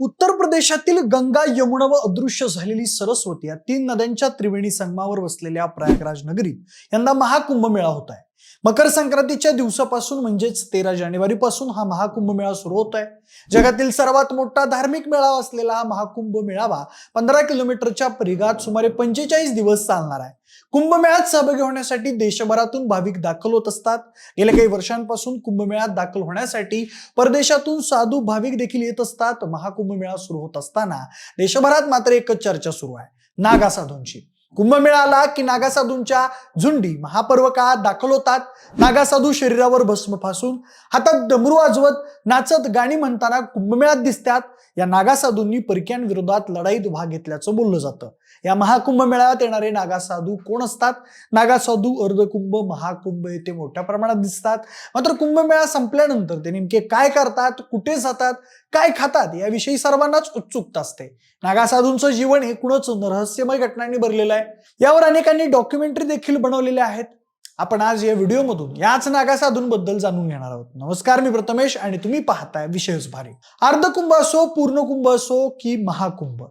उत्तर प्रदेशातील गंगा यमुना व अदृश्य झालेली सरस्वती या तीन नद्यांच्या त्रिवेणी संगमावर वसलेल्या प्रयागराज नगरीत यंदा महाकुंभ मेळा होत आहे. मकर संक्रांतीच्या दिवसापासून म्हणजेच तेरा जानेवारीपासून हा महाकुंभ मेळा सुरू होत आहे जगातील सर्वात मोठा धार्मिक मेळावा असलेला हा महाकुंभ मेळावा पंधरा किलोमीटरच्या परिघात सुमारे पंचेचाळीस दिवस चालणार आहे. कुंभमेळ्यात सहभागी होण्यासाठी देशभरातून भाविक दाखल होत असतात. गेल्या काही वर्षांपासून कुंभमेळ्यात दाखल होण्यासाठी परदेशातून साधू भाविक देखील येत असतात. महाकुंभ मेळा सुरू होत असताना देशभरात मात्र एकच चर्चा सुरू आहे. नागा साधूंची. कुंभमेळाला की नागासाधूंच्या झुंडी महापर्व काळात दाखल होतात नागासाधू शरीरावर भस्म फासून हातात डमरू वाजवत नाचत गाणी म्हणताना कुंभमेळ्यात दिसतात. या नागासाधूंनी परक्यांविरोधात लढाईत भाग घेतल्याचं बोललं जातं. या महाकुंभ मेळाव्यात येणारे नागासाधू कोण असतात? नागासाधू अर्धकुंभ महाकुंभ येथे मोठ्या प्रमाणात दिसतात. मात्र कुंभमेळा संपल्यानंतर ते नेमके काय करतात? कुठे जातात? काय खातात? याविषयी सर्वांनाच उत्सुकता असते. नागासाधूंचं जीवन जीवन एकूणच रहस्यमय घटनांनी भरलेलं आहे. यावर अनेकांनी डॉक्युमेंटरी देखील बनवलेल्या आहेत. आपण आज या व्हिडिओमधून याच नागासाधूंबद्दल जाणून घेणार आहोत. नमस्कार मी प्रथमेश आणि तुम्ही पाहताय विषयच भारी. अर्धकुंभ असो पूर्ण कुंभ असो की महाकुंभ.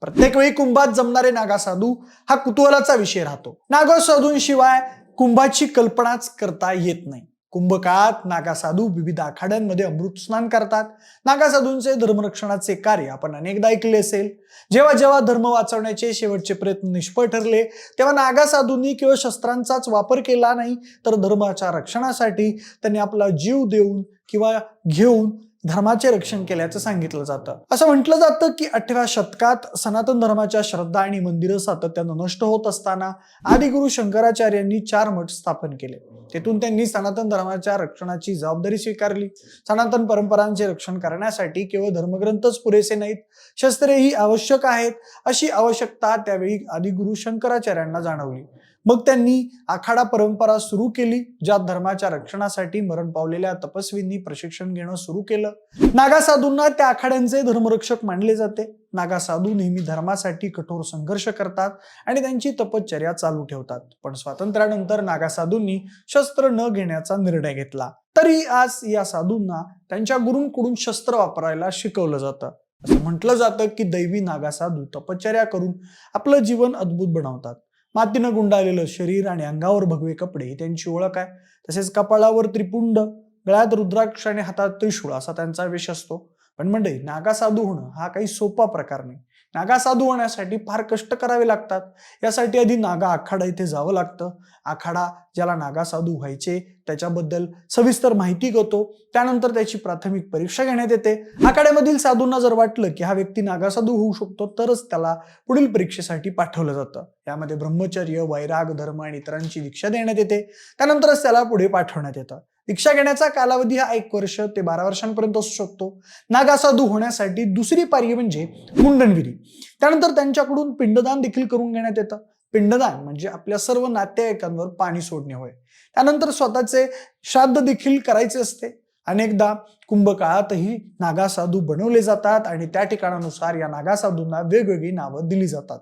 प्रत्येक वेळी कुंभात जमणारे नागा साधू हा कुतूहलाचा विषय राहतो. नागासाधूंशिवाय कुंभाची कल्पनाच करता येत नाही. कुंभकात नागासाधू विविध आखाड्यांमध्ये अमृत स्नान करतात. नागासाधूंचे धर्मरक्षणाचे कार्य आपण अनेकदा ऐकले असेल. जेव्हा जेव्हा धर्म वाचवण्याचे शेवटचे प्रयत्न निष्फळ ठरले तेव्हा नागासाधूंनी केवळ शस्त्रांचाच वापर केला नाही तर धर्माच्या रक्षणासाठी त्यांनी आपला जीव देऊन किंवा घेऊन धर्माचे रक्षण केल्याचं सांगितलं जातं. असं म्हटलं जातं की अठराव्या शतकात सनातन धर्माच्या श्रद्धा आणि मंदिरं सातत्यानं नष्ट होत असताना आदिगुरु शंकराचार्यांनी चार मठ स्थापन केले. तेथून त्यांनी सनातन धर्माच्या रक्षणाची जबाबदारी स्वीकारली. सनातन परंपरांचे रक्षण करण्यासाठी केवळ धर्मग्रंथच पुरेसे नाहीत शस्त्रेही आवश्यक आहेत अशी आवश्यकता त्यावेळी आदिगुरु शंकराचार्यांना जाणवली. मग त्यांनी आखाडा परंपरा सुरू केली ज्यात धर्माच्या रक्षणासाठी मरण पावलेल्या तपस्वींनी प्रशिक्षण घेणं सुरू केलं. नागा साधूंना त्या आखाड्यांचे धर्मरक्षक मानले जाते. नागा साधू नेहमी धर्मासाठी कठोर संघर्ष करतात आणि त्यांची तपश्चर्या चालू ठेवतात. पण स्वातंत्र्यानंतर नागा साधूंनी शस्त्र न घेण्याचा निर्णय घेतला. तरी आज या साधूंना त्यांच्या गुरूंकडून शस्त्र वापरायला शिकवलं जातं. असं म्हटलं जातं की दैवी नागा साधू तपश्चर्या करून आपलं जीवन अद्भुत बनवतात. मातीनं गुंडाळलेलं शरीर आणि अंगावर भगवे कपडे ही त्यांची ओळख आहे. तसेच कपाळावर त्रिपुंड गळ्यात रुद्राक्ष आणि हातात त्रिशूळ असा त्यांचा वेश असतो. पण म्हणजे नागा साधू होणं हा काही सोपा प्रकार नाही. नागा साधू होण्यासाठी फार कष्ट करावे लागतात. यासाठी आधी नागा आखाडा इथे जावं लागतं. आखाडा ज्याला नागा साधू व्हायचे त्याच्याबद्दल सविस्तर माहिती घेतो. त्यानंतर त्याची प्राथमिक परीक्षा घेण्यात येते. आखाड्यामधील साधूंना जर वाटलं की हा व्यक्ती नागा साधू होऊ शकतो तरच त्याला पुढील परीक्षेसाठी पाठवलं जातं. यामध्ये ब्रह्मचर्य वैराग धर्म आणि इतरांची दीक्षा देण्यात येते. त्यानंतरच त्याला पुढे पाठवण्यात येतं. दीक्षा घेण्याचा कालावधी हा एक वर्ष ते बारा वर्षांपर्यंत असू शकतो. नागा साधू होण्यासाठी दुसरी पारी म्हणजे मुंडनविधी त्यानंतर त्यांच्याकडून पिंडदान देखील करून घेण्यात येतं. पिंडदान म्हणजे आपल्या सर्व नातेवाईकांवर पाणी सोडणे होय. त्यानंतर स्वतःचे श्राद्ध देखील करायचे असते. अनेकदा कुंभकाळातही नागासाधू नागा साधू बनवले जातात आणि त्या ठिकाणानुसार या नागा साधूंना वेगवेगळी नावं दिली जातात.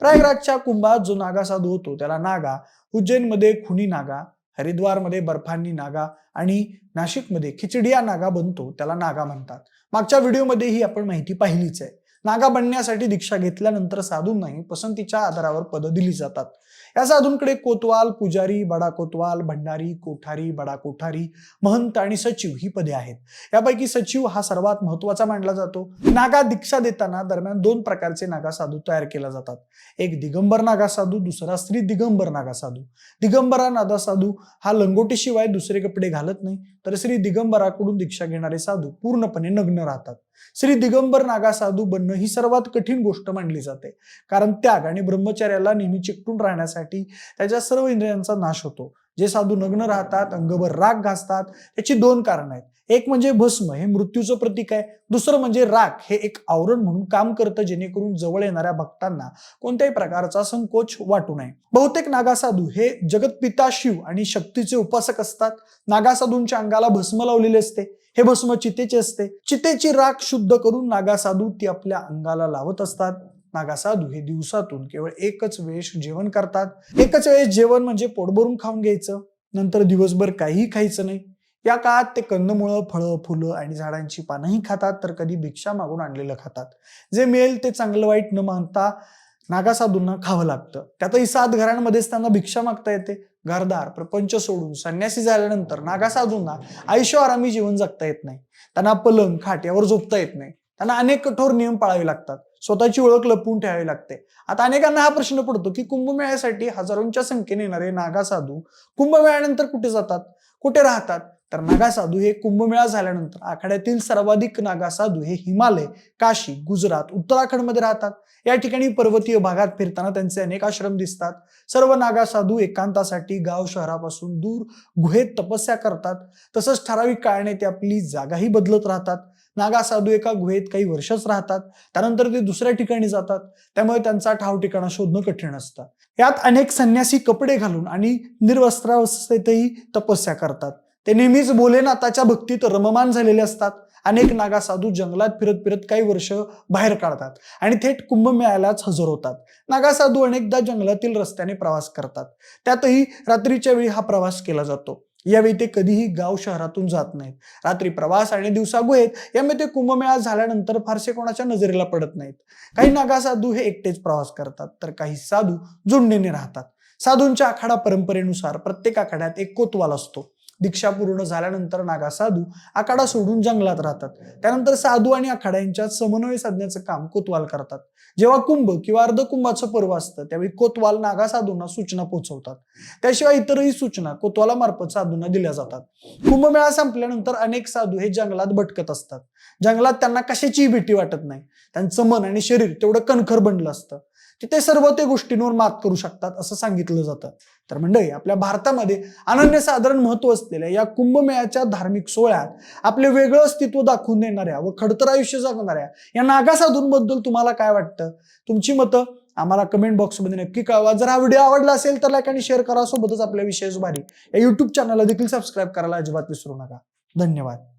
प्रयागराजच्या कुंभात जो नागा साधू होतो त्याला नागा उज्जैनमध्ये खुनी नागा हरिद्वारमध्ये बर्फांनी नागा आणि नाशिकमध्ये खिचडिया नागा बनतो त्याला नागा म्हणतात. मागच्या व्हिडिओमध्ये ही आपण माहिती पाहिलीच आहे. नागा बनण्यासाठी दीक्षा घेतल्यानंतर साधूंनाही पसंतीच्या आधारावर पदं दिली जातात. या साधूंकडे कोतवाल पुजारी बडा कोतवाल भंडारी कोठारी बडा कोठारी महंत आणि सचिव ही पदे आहेत. यापैकी सचिव हा सर्वात महत्त्वाचा मानला जातो. नागा दीक्षा देताना दरम्यान दोन प्रकारचे नागा साधू तयार केले जातात. एक दिगंबर नागा साधू दुसरा स्त्री दिगंबर नागा साधू. दिगंबरा नागा साधू हा लंगोटीशिवाय दुसरे कपडे घालत नाही तर श्री दिगंबराकडून दीक्षा घेणारे साधू पूर्णपणे नग्न राहतात. श्री दिगंबर नागा साधू बनणं ही सर्वात कठीण गोष्ट मानली जाते. कारण त्याग आणि ब्रह्मचर्याला नेहमी चिकटून राहण्यासाठी त्याच्या सर्व इंद्रियांचा नाश होतो. जे साधू नग्न राहतात अंगभर राग घासतात याची दोन कारणं आहेत. एक म्हणजे भस्म हे मृत्यूचं प्रतीक आहे. दुसरं म्हणजे राग हे एक आवरण म्हणून काम करतं जेणेकरून जवळ येणाऱ्या भक्तांना कोणत्याही प्रकारचा संकोच वाटू नये. बहुतेक नागासाधू हे जगतपिता शिव आणि शक्तीचे उपासक असतात. नागासाधूंच्या अंगाला भस्म लावलेले असते. हे भस्म चितेचे असते. चितेची राख शुद्ध करून नागासाधू ती आपल्या अंगाला लावत असतात. नागासाधू हे दिवसातून केवळ एकच वेळेस जेवण करतात. एकच वेळेस जेवण म्हणजे पोट भरून खाऊन घ्यायचं. नंतर दिवसभर काहीही खायचं नाही. या काळात ते कंदमुळं फळं फुलं आणि झाडांची पानंही खातात तर कधी भिक्षा मागून आणलेलं खातात. जे मिळेल ते चांगलं वाईट न मानता नागासाधूंना खावं लागतं. त्यातही सात घरांमध्येच त्यांना भिक्षा मागता येते. घरदार प्रपंच सोडून संन्यासी झाल्यानंतर नागासाधूंना आयुष्य आरामी जीवन जगता येत नाही. त्यांना पलंग खाट यावर झोपता येत नाही. त्यांना अनेक कठोर नियम पाळावे लागतात. स्वतःची ओळख लपवून ठेवावी लागते. आता अनेकांना हा प्रश्न पडतो की कुंभमेळ्यासाठी हजारोंच्या संख्येने येणारे नागासाधू कुंभमेळ्यानंतर कुठे जातात? कुठे राहतात? तर नागासाधू हे कुंभमेळा झाल्यानंतर आखाड्यातील सर्वाधिक नागासाधू हे हिमालय काशी गुजरात उत्तराखंडमध्ये राहतात. या ठिकाणी पर्वतीय भागात फिरताना त्यांचे अनेक आश्रम दिसतात. सर्व नागासाधू एकांतासाठी गाव शहरापासून दूर गुहेत तपस्या करतात. तसंच ठराविक काळाने ते आपली जागाही बदलत राहतात. नागासाधू एका गुहेत काही वर्षच राहतात. त्यानंतर ते दुसऱ्या ठिकाणी जातात. त्यामुळे त्यांचा ठाव ठिकाणा शोधणं कठीण असतं. यात अनेक संन्यासी कपडे घालून आणि निर्वस्त्रावस्थेतही तपस्या करतात. ते नेहमीच भोलेनाथाच्या भक्तीत रममान झालेले असतात. अनेक नागासाधू जंगलात फिरत फिरत काही वर्ष बाहेर काढतात आणि थेट कुंभमेळ्यालाच हजर होतात. नागासाधू अनेकदा जंगलातील रस्त्याने प्रवास करतात. त्यातही रात्रीच्या वेळी हा प्रवास केला जातो. यावेळी ते कधीही गाव शहरातून जात नाहीत. रात्री प्रवास आणि दिवसा गुहेत यामुळे ते कुंभमेळा झाल्यानंतर फारसे कोणाच्या नजरेला पडत नाहीत. काही नागासाधू हे एकटेच प्रवास करतात तर काही साधू जोडणीने राहतात. साधूंच्या आखाडा परंपरेनुसार प्रत्येक आखाड्यात एक कोतवाल असतो. दीक्षा पूर्ण झाल्यानंतर नागा साधू आखाडा सोडून जंगलात राहतात. त्यानंतर साधू आणि आखाडा यांच्यात समन्वय साधण्याचं काम कोतवाल करतात. जेव्हा कुंभ किंवा अर्धकुंभाचं पर्व असतं त्यावेळी कोतवाल नागा साधूंना सूचना पोहोचवतात त्याशिवाय इतरही सूचना कोतवालामार्फत साधूंना दिल्या जातात. कुंभमेळा संपल्यानंतर अनेक साधू हे जंगलात भटकत असतात. जंगलात त्यांना कशाचीही भीती वाटत नाही. त्यांचं मन आणि शरीर तेवढं कणखर बनलं असतं. तिथे सर्व ते गोष्टींवर मात करू शकतात असं सांगितलं जातं. तर मंडळी आपल्या भारतामध्ये अनन्यसाधारण महत्त्व असलेल्या या कुंभमेळ्याच्या धार्मिक सोहळ्यात आपले वेगळं अस्तित्व दाखवून देणाऱ्या व खडतर आयुष्य जगणाऱ्या या नागासाधूंबद्दल तुम्हाला काय वाटतं? तुमची मतं आम्हाला कमेंट बॉक्समध्ये नक्की कळवा. जर हा व्हिडिओ आवडला असेल तर लाईक आणि शेअर करा. सोबतच आपल्या विषय भारी या युट्यूब चॅनलला देखील सबस्क्राईब करायला अजिबात विसरू नका. धन्यवाद.